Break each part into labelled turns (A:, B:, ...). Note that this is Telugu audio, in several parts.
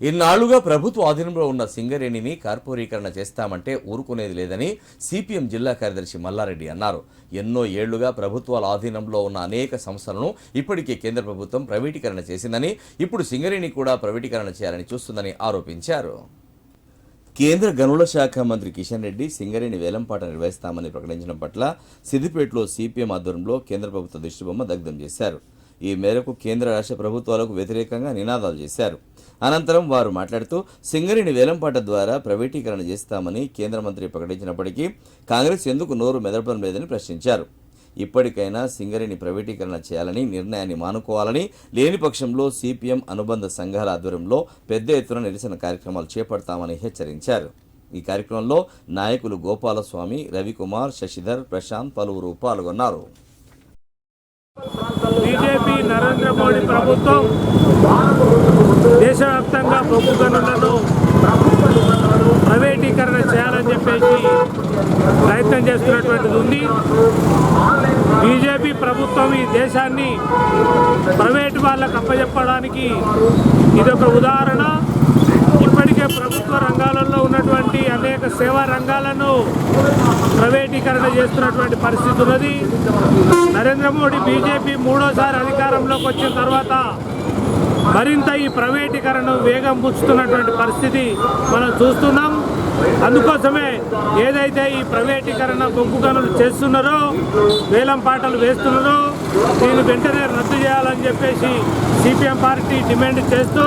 A: ఇన్నాళ్ళుగా ప్రభుత్వ ఆధీనంలో ఉన్న సింగరేణిని కార్పొరీకరణ చేస్తామంటే ఊరుకునేది లేదని సిపిఎం జిల్లా కార్యదర్శి మల్లారెడ్డి అన్నారు. ఎన్నో ఏళ్ళుగా ప్రభుత్వాల ఆధీనంలో ఉన్న అనేక సంస్థలను ఇప్పటికే కేంద్ర ప్రభుత్వం ప్రైవేటీకరణ చేసిందని ఇప్పుడు సింగరేణి కూడా ప్రైవేటీకరణ చేయాలని చూస్తుందని ఆరోపించారు. కేంద్ర గనుల శాఖ మంత్రి కిషన్ రెడ్డి సింగరేణి వేలంపాట నిర్వహిస్తామని ప్రకటించడం పట్ల సిద్దిపేటలో సిపిఎం ఆధ్వర్యంలో కేంద్ర ప్రభుత్వ దిష్టిబొమ్మ దగ్ధం చేశారు. ఈ మేరకు కేంద్ర రాష్ట్ర ప్రభుత్వాలకు వ్యతిరేకంగా నినాదాలు చేశారు. అనంతరం వారు మాట్లాడుతూ సింగరేణి వేలంపాట ద్వారా ప్రైవేటీకరణ చేస్తామని కేంద్ర మంత్రి ప్రకటించినప్పటికీ కాంగ్రెస్ ఎందుకు నోరు మెదపడం లేదని ప్రశ్నించారు. ఇప్పటికైనా సింగరేణి ప్రైవేటీకరణ చేయాలని నిర్ణయాన్ని మానుకోవాలని లేని పక్షంలో సిపిఎం అనుబంధ సంఘాల ఆధ్వర్యంలో పెద్ద ఎత్తున నిరసన కార్యక్రమాలు చేపడతామని హెచ్చరించారు. ఈ కార్యక్రమంలో నాయకులు గోపాలస్వామి రవికుమార్ శశిధర్ ప్రశాంత్ పలువురు పాల్గొన్నారు.
B: బీజేపీ నరేంద్ర మోడీ ప్రభుత్వం దేశవ్యాప్తంగా బొగ్గు గనులను ప్రైవేటీకరణ చేయాలని చెప్పేసి ప్రయత్నం చేస్తున్నటువంటిది ఉంది. బీజేపీ ప్రభుత్వం ఈ దేశాన్ని ప్రైవేటు వాళ్ళకు అప్పచెప్పడానికి ఇదొక ఉదాహరణ. ఉన్నటువంటి అనేక సేవా రంగాలను ప్రైవేటీకరణ చేస్తున్నటువంటి పరిస్థితి ఉన్నది. నరేంద్ర మోడీ బీజేపీ మూడోసారి అధికారంలోకి వచ్చిన తర్వాత మరింత ఈ ప్రైవేటీకరణ వేగం పుచ్చుతున్నటువంటి పరిస్థితి మనం చూస్తున్నాం. అందుకోసమే ఏదైతే ఈ ప్రైవేటీకరణ బొగ్గు గనులు చేస్తున్నారో వేలం పాటలు వేస్తున్నారో దీన్ని వెంటనే రద్దు చేయాలని చెప్పేసి సిపిఎం పార్టీ డిమాండ్ చేస్తూ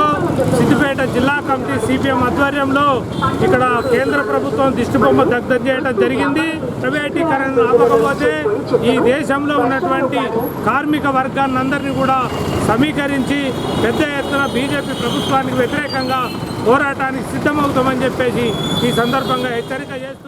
B: సిద్దిపేట జిల్లా కమిటీ సిపిఎం ఆధ్వర్యంలో ఇక్కడ కేంద్ర ప్రభుత్వం దిష్టిబొమ్మ దగ్ధం చేయడం జరిగింది. ప్రైవేటీకరణ ఆపకపోతే ఈ దేశంలో ఉన్నటువంటి కార్మిక వర్గాన్ని అందరినీ కూడా సమీకరించి పెద్ద ఎత్తున బీజేపీ ప్రభుత్వానికి వ్యతిరేకంగా పోరాటానికి సిద్ధమవుతామని చెప్పేసి ఈ సందర్భంగా హెచ్చరిక చేస్తూ